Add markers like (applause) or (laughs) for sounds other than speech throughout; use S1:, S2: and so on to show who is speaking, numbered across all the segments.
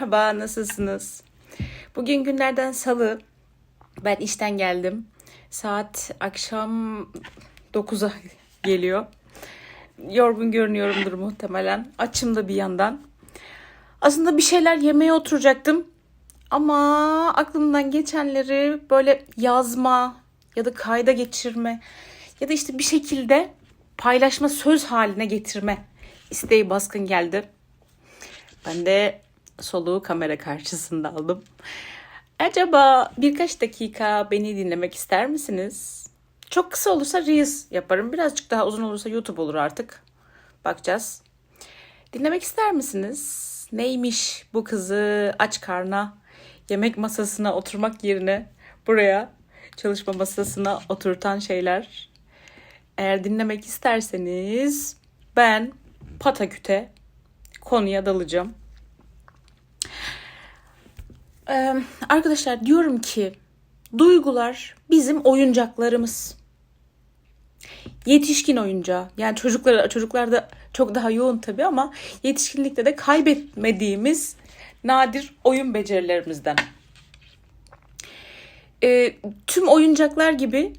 S1: Merhaba, nasılsınız? Bugün günlerden salı. Ben işten geldim. Saat akşam 9'a geliyor. Yorgun görünüyorumdur muhtemelen. Açım da bir yandan. Aslında bir şeyler yemeye oturacaktım. Ama aklımdan geçenleri böyle yazma ya da kayda geçirme ya da işte bir şekilde paylaşma söz haline getirme isteği baskın geldi. Ben de soluğu kamera karşısında aldım. Acaba birkaç dakika beni dinlemek ister misiniz? Çok kısa olursa Reels yaparım. Birazcık daha uzun olursa YouTube olur artık. Bakacağız. Dinlemek ister misiniz? Neymiş bu kızı aç karna yemek masasına oturmak yerine buraya çalışma masasına oturtan şeyler? Eğer dinlemek isterseniz ben pataküte konuya dalacağım. Ee, arkadaşlar diyorum ki duygular bizim oyuncaklarımız. Yetişkin oyuncağı. Yani çocuklar çocuklarda çok daha yoğun tabii ama yetişkinlikte de kaybetmediğimiz nadir oyun becerilerimizden. Ee, tüm oyuncaklar gibi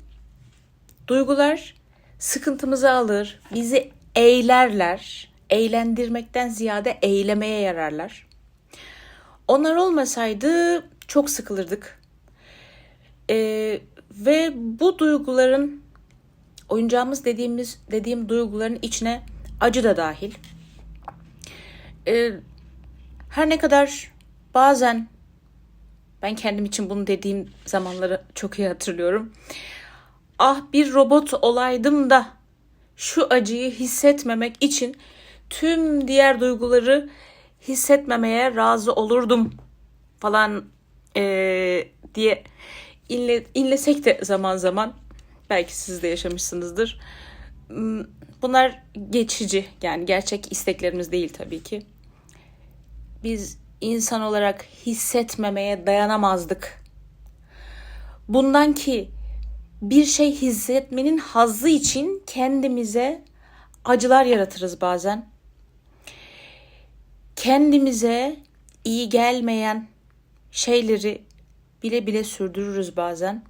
S1: duygular sıkıntımızı alır, bizi eğlerler. Eğlendirmekten ziyade eylemeye yararlar. Onlar olmasaydı çok sıkılırdık. Ee, ve bu duyguların oyuncağımız dediğimiz dediğim duyguların içine acı da dahil. Ee, her ne kadar bazen ben kendim için bunu dediğim zamanları çok iyi hatırlıyorum. Ah bir robot olaydım da şu acıyı hissetmemek için tüm diğer duyguları hissetmemeye razı olurdum falan ee, diye inle, inlesek de zaman zaman belki siz de yaşamışsınızdır. Hmm, Bunlar geçici yani gerçek isteklerimiz değil tabii ki. Biz insan olarak hissetmemeye dayanamazdık. Bundan ki bir şey hissetmenin hazzı için kendimize acılar yaratırız bazen kendimize iyi gelmeyen şeyleri bile bile sürdürürüz bazen.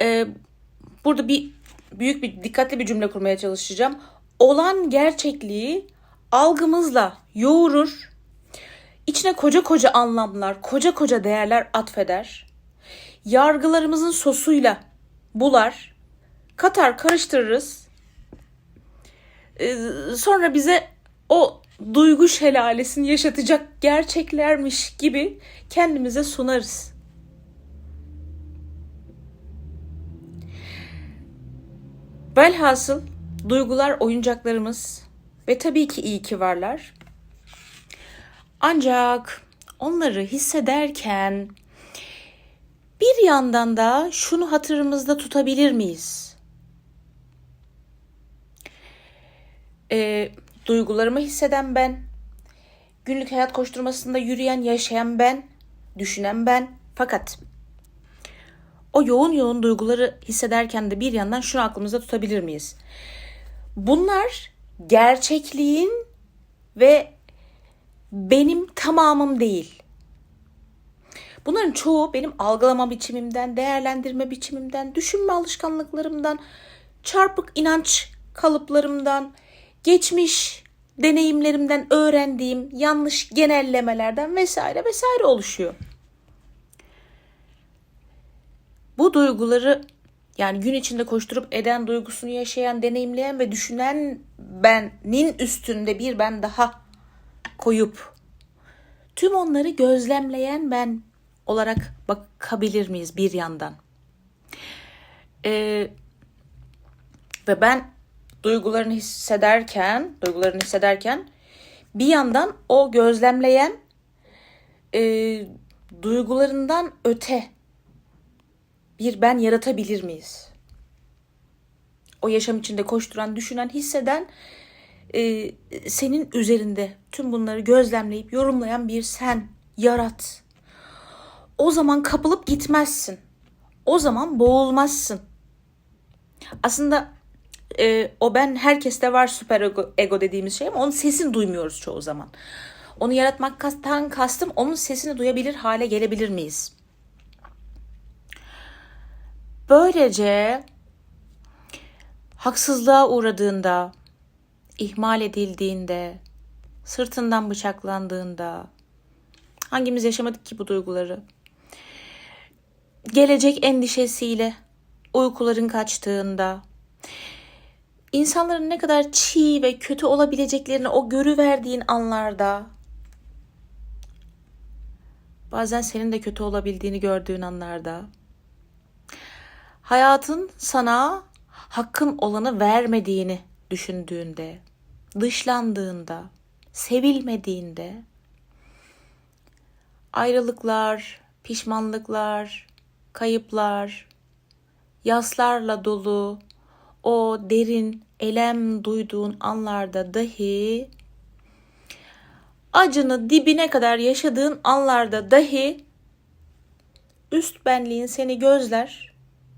S1: Ee, burada bir büyük bir dikkatli bir cümle kurmaya çalışacağım. Olan gerçekliği algımızla yoğurur. İçine koca koca anlamlar, koca koca değerler atfeder. Yargılarımızın sosuyla bular. Katar karıştırırız sonra bize o duygu şelalesini yaşatacak gerçeklermiş gibi kendimize sunarız. Velhasıl duygular oyuncaklarımız ve tabii ki iyi ki varlar. Ancak onları hissederken bir yandan da şunu hatırımızda tutabilir miyiz? E, duygularımı hisseden ben, günlük hayat koşturmasında yürüyen, yaşayan ben, düşünen ben. Fakat o yoğun yoğun duyguları hissederken de bir yandan şunu aklımızda tutabilir miyiz? Bunlar gerçekliğin ve benim tamamım değil. Bunların çoğu benim algılama biçimimden, değerlendirme biçimimden, düşünme alışkanlıklarımdan, çarpık inanç kalıplarımdan, geçmiş deneyimlerimden öğrendiğim yanlış genellemelerden vesaire vesaire oluşuyor. Bu duyguları yani gün içinde koşturup eden duygusunu yaşayan, deneyimleyen ve düşünen benin üstünde bir ben daha koyup tüm onları gözlemleyen ben olarak bakabilir miyiz bir yandan? Ee, ve ben duygularını hissederken, duygularını hissederken bir yandan o gözlemleyen e, duygularından öte bir ben yaratabilir miyiz? O yaşam içinde koşturan, düşünen, hisseden e, senin üzerinde tüm bunları gözlemleyip yorumlayan bir sen yarat. O zaman kapılıp gitmezsin. O zaman boğulmazsın. Aslında e, o ben herkeste var süper ego, ego dediğimiz şey ama onun sesini duymuyoruz çoğu zaman. Onu yaratmaktan kastım onun sesini duyabilir hale gelebilir miyiz? Böylece haksızlığa uğradığında, ihmal edildiğinde, sırtından bıçaklandığında, hangimiz yaşamadık ki bu duyguları? Gelecek endişesiyle uykuların kaçtığında, insanların ne kadar çiğ ve kötü olabileceklerini o görüverdiğin anlarda, bazen senin de kötü olabildiğini gördüğün anlarda, hayatın sana hakkın olanı vermediğini düşündüğünde, dışlandığında, sevilmediğinde, ayrılıklar, pişmanlıklar, kayıplar, yaslarla dolu o derin elem duyduğun anlarda dahi acını dibine kadar yaşadığın anlarda dahi üst benliğin seni gözler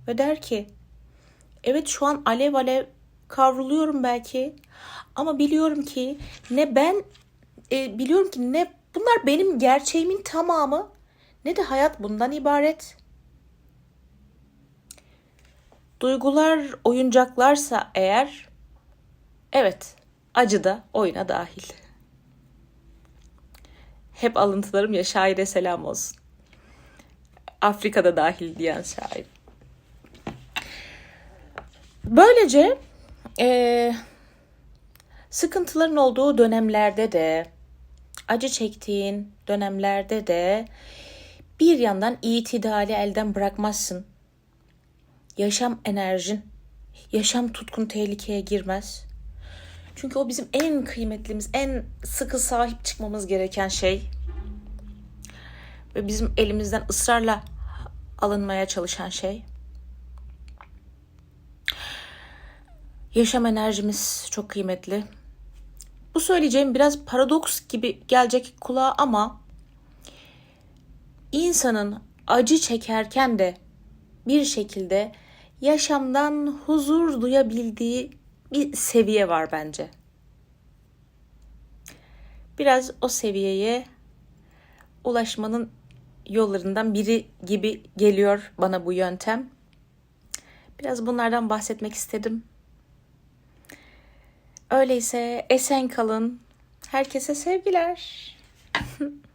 S1: ve der ki evet şu an alev alev kavruluyorum belki ama biliyorum ki ne ben e, biliyorum ki ne bunlar benim gerçeğimin tamamı ne de hayat bundan ibaret. Duygular oyuncaklarsa eğer evet acı da oyuna dahil. Hep alıntılarım ya şaire selam olsun. Afrika'da dahil diyen şair. Böylece eee, sıkıntıların olduğu dönemlerde de acı çektiğin dönemlerde de bir yandan itidali elden bırakmazsın. Yaşam enerjin, yaşam tutkun tehlikeye girmez. Çünkü o bizim en kıymetlimiz, en sıkı sahip çıkmamız gereken şey. Ve bizim elimizden ısrarla alınmaya çalışan şey. Yaşam enerjimiz çok kıymetli. Bu söyleyeceğim biraz paradoks gibi gelecek kulağa ama insanın acı çekerken de bir şekilde yaşamdan huzur duyabildiği bir seviye var bence. Biraz o seviyeye ulaşmanın yollarından biri gibi geliyor bana bu yöntem. Biraz bunlardan bahsetmek istedim. Öyleyse esen kalın. Herkese sevgiler. (laughs)